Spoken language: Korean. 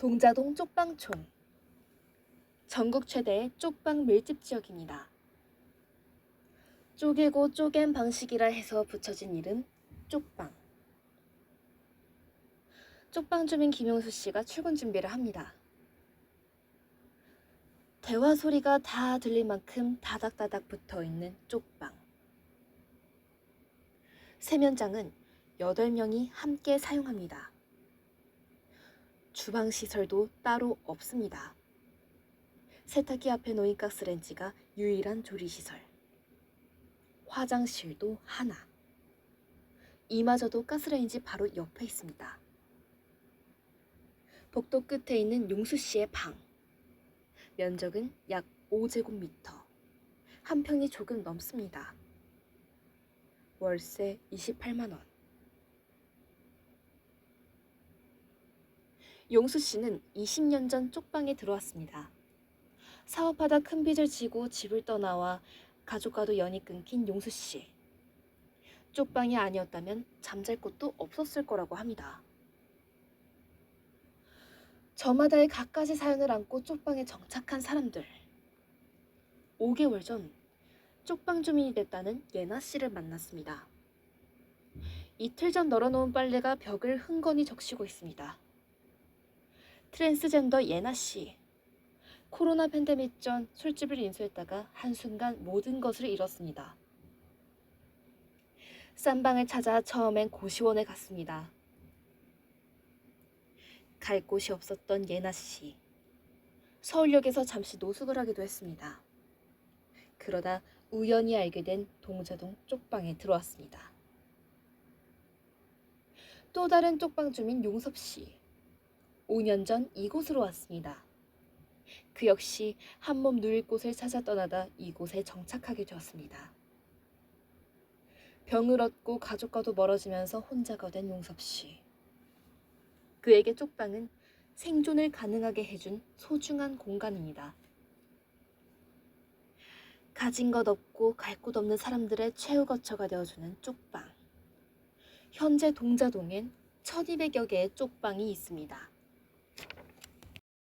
동자동 쪽방촌 전국 최대의 쪽방 밀집 지역입니다. 쪼개고 쪼갠 방식이라 해서 붙여진 이름 쪽방. 쪽방 주민 김용수 씨가 출근 준비를 합니다. 대화 소리가 다 들릴 만큼 다닥다닥 붙어 있는 쪽방. 세면장은 8명이 함께 사용합니다. 주방 시설도 따로 없습니다. 세탁기 앞에 놓인 가스렌지가 유일한 조리 시설. 화장실도 하나. 이마저도 가스레인지 바로 옆에 있습니다. 복도 끝에 있는 용수 씨의 방. 면적은 약 5제곱미터. 한 평이 조금 넘습니다. 월세 28만 원. 용수 씨는 20년 전 쪽방에 들어왔습니다. 사업하다 큰 빚을 지고 집을 떠나와 가족과도 연이 끊긴 용수 씨. 쪽방이 아니었다면 잠잘 곳도 없었을 거라고 합니다. 저마다의 갖가지 사연을 안고 쪽방에 정착한 사람들. 5개월 전 쪽방 주민이 됐다는 예나 씨를 만났습니다. 이틀 전 널어놓은 빨래가 벽을 흥건히 적시고 있습니다. 트랜스젠더 예나 씨. 코로나 팬데믹 전 술집을 인수했다가 한순간 모든 것을 잃었습니다. 쌈방을 찾아 처음엔 고시원에 갔습니다. 갈 곳이 없었던 예나 씨. 서울역에서 잠시 노숙을 하기도 했습니다. 그러다 우연히 알게 된 동자동 쪽방에 들어왔습니다. 또 다른 쪽방 주민 용섭 씨. 5년 전 이곳으로 왔습니다. 그 역시 한몸 누일 곳을 찾아 떠나다 이곳에 정착하게 되었습니다. 병을 얻고 가족과도 멀어지면서 혼자가 된 용섭 씨. 그에게 쪽방은 생존을 가능하게 해준 소중한 공간입니다. 가진 것 없고 갈 곳 없는 사람들의 최후 거처가 되어주는 쪽방. 현재 동자동엔 1200여 개의 쪽방이 있습니다.